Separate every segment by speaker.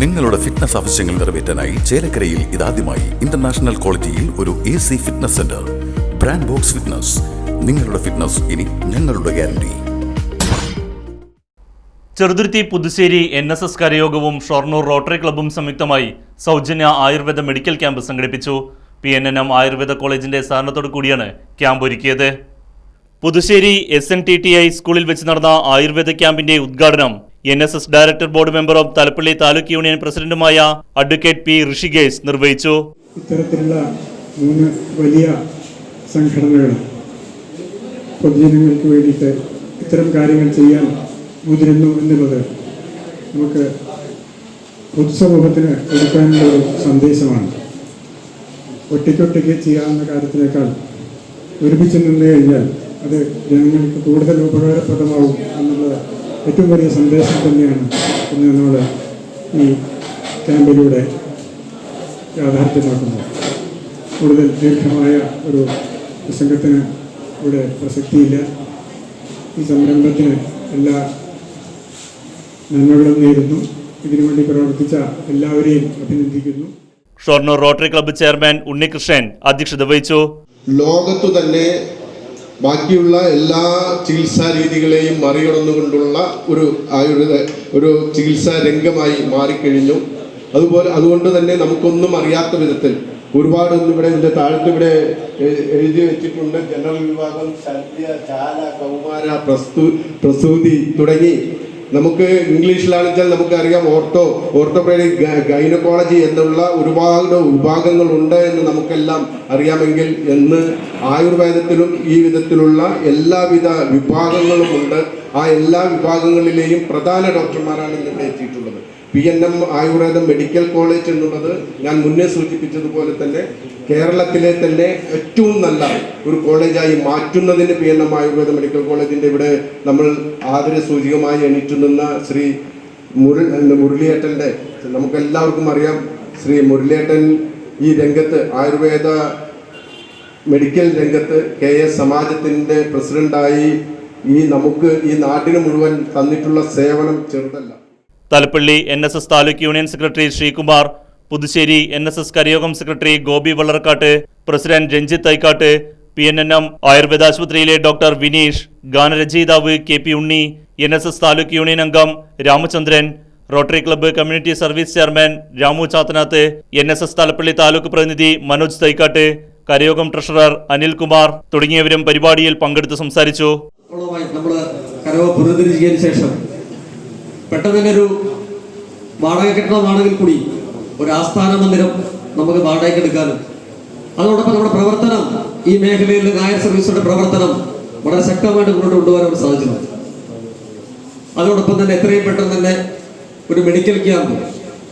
Speaker 1: നിങ്ങളുടെ ഫിറ്റ്നസ് ആവശ്യങ്ങൾ നിറവേറ്റാനായി ചേലക്കരയിൽ ഇതാദ്യമായി ഇന്റർനാഷണൽ ക്വാളിറ്റിയിൽ ഒരു A C fitness centre brand box fitness നിങ്ങളുടെ ഫിറ്റ്നസ് ഇനി ഞങ്ങളുടെ guarantee
Speaker 2: Cheruthuruthy Puthussery N S S കരയോഗവും Shoranur rotary ക്ലബ്ബും സംയുക്തമായി സൗജന്യ ആയുർവേദ മെഡിക്കൽ ക്യാമ്പ് സംഘടിപ്പിച്ചു. P N N M ayurveda കോളേജിന്റെ സഹകരണത്തോടു കൂടിയാണ് ക്യാമ്പ് ഒരുക്കിയത്. Puthussery S N T T I സ്കൂളിൽ വെച്ച് നടന്ന ആയുർവേദ ക്യാമ്പിന്റെ ഉദ്ഘാടനം N S S director board മെമ്പറും തലപ്പള്ളി താലൂക്ക് യൂണിയൻ പ്രസിഡന്റുമായ അഡ്വക്കേറ്റ് പി ഋഷികേശ് നിർവഹിച്ചു.
Speaker 3: ഇത്തരത്തിലുള്ള മൂന്ന് വലിയ സംഘടനകൾ പൊതുജനങ്ങൾക്ക് വേണ്ടിയിട്ട് ഇത്തരം കാര്യങ്ങൾ ചെയ്യാൻ മുതിരുന്നു എന്നുള്ളത് നമുക്ക് പൊതുസമൂഹത്തിന് കൊടുക്കാനുള്ള ഒരു സന്ദേശമാണ്. ഒറ്റയ്ക്കൊറ്റയ്ക്ക് ചെയ്യാവുന്ന കാര്യത്തിനേക്കാൾ ഒരുമിച്ച് നിന്ന് കഴിഞ്ഞാൽ അത് ജനങ്ങൾക്ക് കൂടുതൽ ഉപകാരപ്രദമാവും എന്നുള്ള ഏറ്റവും വലിയ സന്ദേശം തന്നെയാണ് ഇന്ന് നമ്മൾ ഈ ക്യാമ്പിലൂടെ യാഥാർത്ഥ്യമാക്കുന്നത് കൂടുതൽ ദീർഘമായ ഒരു പ്രസംഗത്തിന് ഇവിടെ പ്രസക്തിയില്ല. ഈ സംരംഭത്തിന് എല്ലാ നന്മകളും നേരുന്നു. ഇതിനുവേണ്ടി പ്രവർത്തിച്ച എല്ലാവരെയും അഭിനന്ദിക്കുന്നു.
Speaker 2: Shoranur rotary club chairman Unnikrishnan അധ്യക്ഷത വഹിച്ചു.
Speaker 4: ലോകത്തു തന്നെ ബാക്കിയുള്ള എല്ലാ ചികിത്സാ രീതികളെയും മറികടന്നുകൊണ്ടുള്ള ഒരു ആയുർവേദ ഒരു ചികിത്സാ രംഗമായി മാറിക്കഴിഞ്ഞു. അതുപോലെ അതുകൊണ്ട് തന്നെ നമുക്കൊന്നും അറിയാത്ത വിധത്തിൽ ഒരുപാട് ഒന്നും ഇവിടെ ഇതിന്റെ താഴത്ത് ഇവിടെ എഴുതി വെച്ചിട്ടുണ്ട്. ജനറൽ വിഭാഗം ശല്യ ചാല കൗമാര പ്രസ്തു പ്രസൂതി തുടങ്ങി നമുക്ക് ഇംഗ്ലീഷിലാണെന്ന് വെച്ചാൽ നമുക്കറിയാം ഓർത്തോ ഓർത്തോപ്രേഡിക് ഗൈനക്കോളജി എന്നുള്ള ഒരുപാട് വിഭാഗങ്ങളുണ്ട് എന്ന് നമുക്കെല്ലാം അറിയാമെങ്കിൽ എന്ന് ആയുർവേദത്തിലും ഈ വിധത്തിലുള്ള എല്ലാവിധ വിഭാഗങ്ങളും ഉണ്ട്. ആ എല്ലാ വിഭാഗങ്ങളിലെയും പ്രധാന ഡോക്ടർമാരാണ് ഇന്ന് എത്തിയിട്ടുള്ളത്. P N M ayurveda medical college എന്നുള്ളത് ഞാൻ മുന്നേ സൂചിപ്പിച്ചതുപോലെ തന്നെ കേരളത്തിലെ തന്നെ ഏറ്റവും നല്ല ഒരു കോളേജായി മാറ്റുന്നതിന് P N M ayurveda medical കോളേജിന്റെ ഇവിടെ നമ്മൾ ആദര സൂചികമായി എണീറ്റു നിന്ന ശ്രീ മുരു മുരളിയേട്ടന്റെ നമുക്കെല്ലാവർക്കും അറിയാം ശ്രീ മുരളിയേട്ടൻ ഈ രംഗത്ത് ആയുർവേദ മെഡിക്കൽ രംഗത്ത് കെ എസ് സമാജത്തിന്റെ പ്രസിഡന്റായി ഈ നമുക്ക് ഈ നാട്ടിന് മുഴുവൻ തന്നിട്ടുള്ള സേവനം ചെറുതല്ല.
Speaker 2: Thalappilly N S S taluk union secretary Sreekumar Puthussery N S S കരയോഗം secretary Gopi Vallarkkattu president Ranjith Thaikkattu P N N M ayurveda ആശുപത്രിയിലെ ഡോക്ടർ വിനീഷ് ഗാനരചയിതാവ് K P Unni N S S taluk union അംഗം Ramachandran rotary club community service chairman Ramu Chathanath N S S Thalappilly taluk പ്രതിനിധി Manoj Thaikkattu കരയോഗം treasurer Anilkumar തുടങ്ങിയവരും പരിപാടിയിൽ പങ്കെടുത്ത് സംസാരിച്ചു.
Speaker 5: നമ്മൾ ശേഷം പെട്ടെന്ന് ഒരു വാടക കെട്ടിടമാണെങ്കിൽ കൂടി. ഒരു ആസ്ഥാന മന്ദിരം നമുക്ക് വാടകയ്ക്ക് എടുക്കാനും. അതോടൊപ്പം നമ്മുടെ പ്രവർത്തനം ഈ മേഖലയിൽ നായർ സർവീസുകളുടെ പ്രവർത്തനം വളരെ ശക്തമായിട്ട് മുന്നോട്ട് കൊണ്ടുപോകാൻ നമുക്ക് സാധിച്ചിട്ടുണ്ട്. അതോടൊപ്പം തന്നെ എത്രയും പെട്ടെന്ന് തന്നെ ഒരു മെഡിക്കൽ ക്യാമ്പ്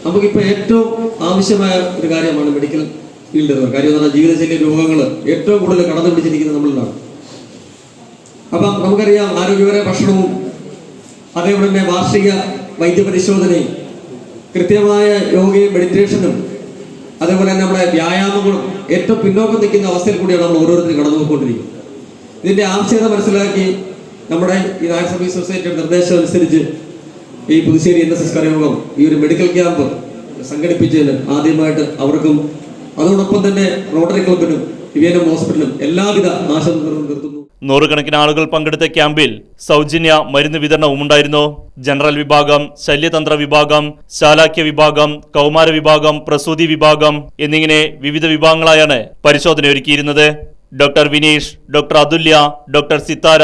Speaker 5: നമുക്കിപ്പോൾ ഏറ്റവും ആവശ്യമായ ഒരു കാര്യമാണ് മെഡിക്കൽ ഫീൽഡ്. കാര്യം എന്ന് പറഞ്ഞാൽ ജീവിതശൈലി രോഗങ്ങൾ ഏറ്റവും കൂടുതൽ കടന്നു പിടിച്ചിരിക്കുന്നത് നമ്മളിലാണ്. അപ്പം നമുക്കറിയാം ആരോഗ്യപരമായ ഭക്ഷണവും അതേപോലെ തന്നെ വാർഷിക വൈദ്യപരിശോധനയും കൃത്യമായ യോഗയും മെഡിറ്റേഷനും അതേപോലെ തന്നെ നമ്മുടെ വ്യായാമങ്ങളും ഏറ്റവും പിന്നോക്കം നിൽക്കുന്ന അവസ്ഥയിൽ കൂടിയാണ് നമ്മൾ ഓരോരുത്തരും കടന്നു പോയിക്കൊണ്ടിരിക്കുന്നത് ഇതിന്റെ ആവശ്യകത മനസ്സിലാക്കി നമ്മുടെ ഈ നാഷണൽ സർവീസ് സൊസൈറ്റിയുടെ നിർദ്ദേശം അനുസരിച്ച് ഈ Puthussery N S S Karayogam ഈ ഒരു മെഡിക്കൽ ക്യാമ്പ് സംഘടിപ്പിച്ചതിന് ആദ്യമായിട്ട് അവർക്കും അതോടൊപ്പം തന്നെ റോട്ടറി ക്ലബിനും ഇവേനം ഹോസ്പിറ്റലും എല്ലാവിധ ആശംസകളും
Speaker 2: നൂറുകണക്കിന് ആളുകൾ പങ്കെടുത്ത ക്യാമ്പിൽ സൗജന്യ മരുന്ന് വിതരണവും ഉണ്ടായിരുന്നു. ജനറൽ വിഭാഗം ശല്യതന്ത്ര വിഭാഗം ശാലാക്യ വിഭാഗം കൗമാര വിഭാഗം പ്രസൂതി വിഭാഗം എന്നിങ്ങനെ വിവിധ വിഭാഗങ്ങളായാണ് പരിശോധന ഒരുക്കിയിരുന്നത് doctor Vineesh doctor Athulya doctor Sithara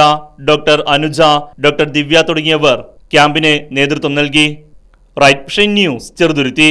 Speaker 2: doctor Anuja doctor Divya തുടങ്ങിയവർ ക്യാമ്പിന് നേതൃത്വം നൽകി. Right news Cheruthuruthy.